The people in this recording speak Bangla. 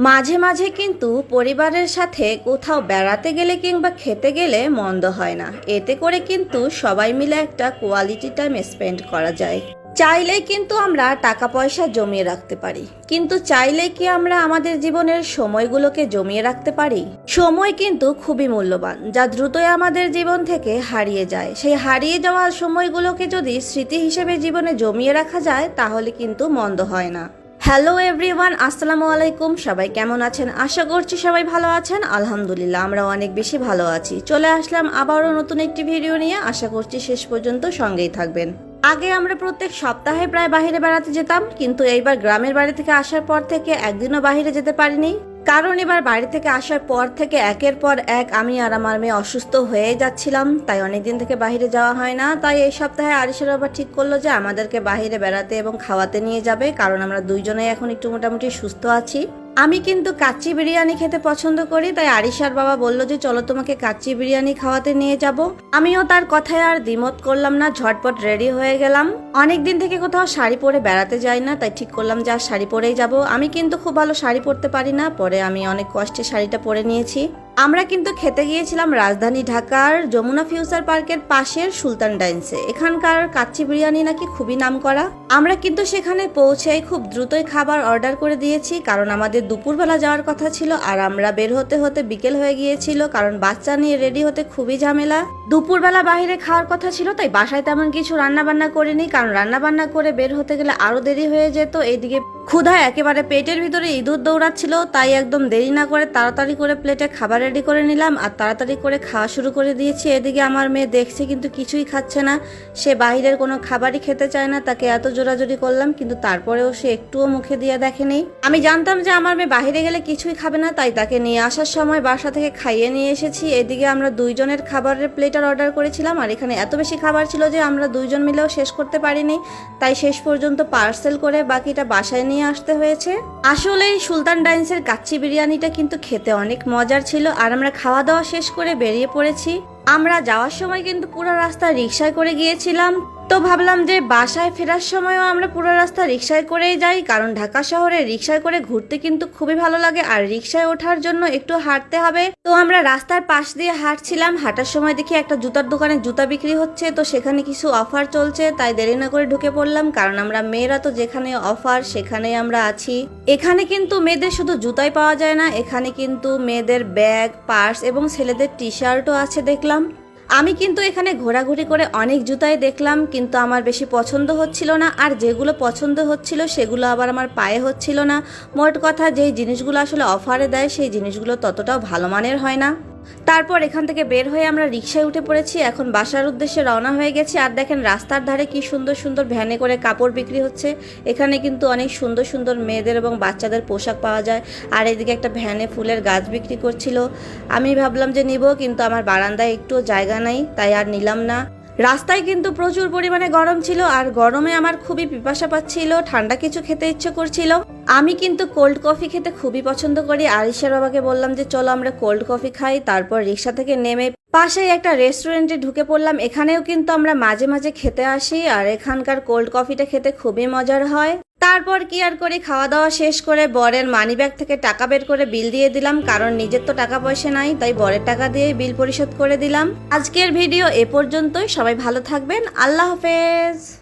মাঝে মাঝে কিন্তু পরিবারের সাথে কোথাও বেড়াতে গেলে কিংবা খেতে গেলে মন্দ হয় না। এতে করে কিন্তু সবাই মিলে একটা কোয়ালিটি টাইম স্পেন্ড করা যায়। চাইলেই কিন্তু আমরা টাকা পয়সা জমিয়ে রাখতে পারি। কিন্তু চাইলে কি আমরা আমাদের জীবনের সময়গুলোকে জমিয়ে রাখতে পারি? সময় কিন্তু খুবই মূল্যবান, যা দ্রুতই আমাদের জীবন থেকে হারিয়ে যায়। সেই হারিয়ে যাওয়া সময়গুলোকে যদি স্মৃতি হিসেবে জীবনে জমিয়ে রাখা যায়, তাহলে কিন্তু মন্দ হয় না। হ্যালো এভরিওয়ান আসসালামু আলাইকুম। সবাই কেমন আছেন? আশা করছি সবাই ভালো আছেন। আলহামদুলিল্লাহ আমরা অনেক বেশি ভালো আছি। চলে আসলাম আবারও নতুন একটি ভিডিও নিয়ে। আশা করছি শেষ পর্যন্ত সঙ্গেই থাকবেন। আগে আমরা প্রত্যেক সপ্তাহে প্রায় বাইরে বেড়াতে যেতাম, কিন্তু এইবার গ্রামের বাড়ি থেকে আসার পর থেকে একদিনও বাহিরে যেতে পারিনি। কারণ এবার বাড়ি থেকে আসার পর থেকে একের পর এক আমি আর আমার মেয়ে অসুস্থ হয়ে যাচ্ছিলাম। তাই অনেকদিন থেকে বাহিরে যাওয়া হয় না। তাই এই সপ্তাহে আরিসের বাবা ঠিক করল যে আমাদেরকে বাহিরে বেড়াতে এবং খাওয়াতে নিয়ে যাবে। কারণ আমরা দুইজনেই এখন একটু মোটামুটি সুস্থ আছি। আমি কিন্তু কাচ্চি বিরিয়ানি খেতে পছন্দ করি, তাই আরিশার বাবা বলল যে, চলো তোমাকে কাচ্চি বিরিয়ানি খাওয়াতে নিয়ে যাব। আমিও তার কথায় আর দ্বিমত করলাম না, ঝটপট রেডি হয়ে গেলাম। অনেক দিন থেকে কোথাও শাড়ি পরে বেড়াতে যাই না, তাই ঠিক করলাম যে আর শাড়ি পরেই যাব। আমি কিন্তু খুব ভালো শাড়ি পরতে পারি না, পরে আমি অনেক কষ্টে শাড়িটা পরে নিয়েছি। আমরা কিন্তু খেতে গিয়েছিলাম রাজধানী ঢাকার যমুনা ফিউচার পার্কের পাশের সুলতান ডাইন্সে। এখানকার কাচ্চি বিরিয়ানি নাকি খুবই নাম করা আমরা কিন্তু সেখানে পৌঁছে খুব দ্রুতই খাবার অর্ডার করে দিয়েছি, কারণ আমাদের দুপুরবেলা যাওয়ার কথা ছিল আর আমরা বের হতে হতে বিকেল হয়ে গিয়েছিল, কারণ বাচ্চা নিয়ে রেডি হতে খুবই ঝামেলা। দুপুরবেলা বাইরে খাওয়ার কথা ছিল, তাই বাসায় তেমন কিছু রান্না বান্না করিনি, কারণ রান্না বান্না করে বের হতে গেলে আরও দেরি হয়ে যেত। এইদিকে ক্ষুধায় একেবারে পেটের ভিতরে ইঁদুর দৌড়াচ্ছিল, তাই একদম দেরি না করে তাড়াতাড়ি করে প্লেটে খাবার রেডি করে নিলাম আর তাড়াতাড়ি করে খাওয়া শুরু করে দিয়েছি। এদিকে আমার মেয়ে দেখছে কিন্তু কিছুই খাচ্ছে না। সে বাইরের কোনো খাবারই খেতে চায় না, তাকে এত জোরাজোরি করলাম কিন্তু তারপরেও সে একটুও মুখে দিয়ে দেখেনি। আমি জানতাম যে আমার মেয়ে বাইরে গেলে কিছুই খাবে না, তাই তাকে নিয়ে আসার সময় বাসা থেকে খাইয়ে নিয়ে এসেছি। এদিকে আমরা দুইজনের খাবারের প্লেটার অর্ডার করেছিলাম আর এখানে এত বেশি খাবার ছিল যে আমরা দুইজন মিলেও শেষ করতে পারিনি। তাই শেষ পর্যন্ত পার্সেল করে বাকিটা বাসায় নিয়ে আসতে হয়েছে। আসলে সুলতান ডাইন্সের কাচ্চি বিরিয়ানিটা কিন্তু খেতে অনেক মজার ছিল আর আমরা খাওয়া দাওয়া শেষ করে বেরিয়ে পড়েছি। আমরা যাওয়ার সময় কিন্তু পুরো রাস্তা রিক্সায় করে গিয়েছিলাম। তো ভাবলাম যে বাসায় ফেরার সময়ও আমরা পুরো রাস্তা রিক্সায় করেই যাই, কারণ ঢাকা শহরে রিক্সায় করে ঘুরতে কিন্তু খুবই ভালো লাগে আর রিক্সায় ওঠার জন্য একটু হাঁটতে হবে। তো আমরা রাস্তার পাশ দিয়ে হাঁটছিলাম, হাঁটার সময় দেখি একটা জুতার দোকানে জুতা বিক্রি হচ্ছে, তো সেখানে কিছু অফার চলছে, তাই দেরি না করে ঢুকে পড়লাম, কারণ আমরা মেয়েরা তো যেখানে অফার সেখানেই আমরা আছি। এখানে কিন্তু মেয়েদের শুধু জুতাই পাওয়া যায় না, এখানে কিন্তু মেয়েদের ব্যাগ, পার্স এবং ছেলেদের টি শার্টও আছে দেখলাম। আমি কিন্তু এখানে ঘোরাঘুরি করে অনেক জুতাই দেখলাম, কিন্তু আমার বেশি পছন্দ হচ্ছিল না, আর যেগুলো পছন্দ হচ্ছিল সেগুলো আবার আমার পায়ে হচ্ছিল না। মোট কথা যেই জিনিসগুলো আসলে অফারে দেয়, সেই জিনিসগুলো ততটাও ভালো মানের হয় না। তারপর এখান থেকে বের হয়ে আমরা রিক্সায় উঠে পড়েছি। এখন বাসার উদ্দেশ্যে রওনা হয়ে গেছি আর দেখেন রাস্তার ধারে কি সুন্দর সুন্দর ভ্যানে করে কাপড় বিক্রি হচ্ছে। এখানে কিন্তু অনেক সুন্দর সুন্দর মেয়েদের এবং বাচ্চাদের পোশাক পাওয়া যায়। আর এদিকে একটা ভ্যানে ফুলের গাছ বিক্রি করছিল। আমি ভাবলাম যে নিব, কিন্তু আমার বারান্দায় একটু জায়গা নাই, তাই আর নিলাম না। রাস্তায় কিন্তু প্রচুর পরিমাণে গরম ছিল আর গরমে আমার খুবই পিপাসা পাচ্ছিল, ঠান্ডা কিছু খেতে ইচ্ছে করছিল। আমি কিন্তু কোল্ড কফি খেতে খুবই পছন্দ করি। আরিশার বাবাকে বললাম যে, চলো আমরা কোল্ড কফি খাই। তারপর রিক্সা থেকে নেমে পাশেই একটা রেস্টুরেন্টে ঢুকে পড়লাম। এখানেও কিন্তু আমরা মাঝে মাঝে খেতে আসি আর এখানকার কোল্ড কফিটা খেতে খুবই মজার হয়। তারপর কি আর করি? খাওয়া দাওয়া শেষ করে বরের মানি ব্যাগ থেকে টাকা বের করে বিল দিয়ে দিলাম, কারণ নিজের তো টাকা পয়সা নাই, তাই বরের টাকা দিয়ে বিল পরিশোধ করে দিলাম। আজকের ভিডিও এ পর্যন্তই, সবাই ভালো থাকবেন, আল্লাহ হাফেজ।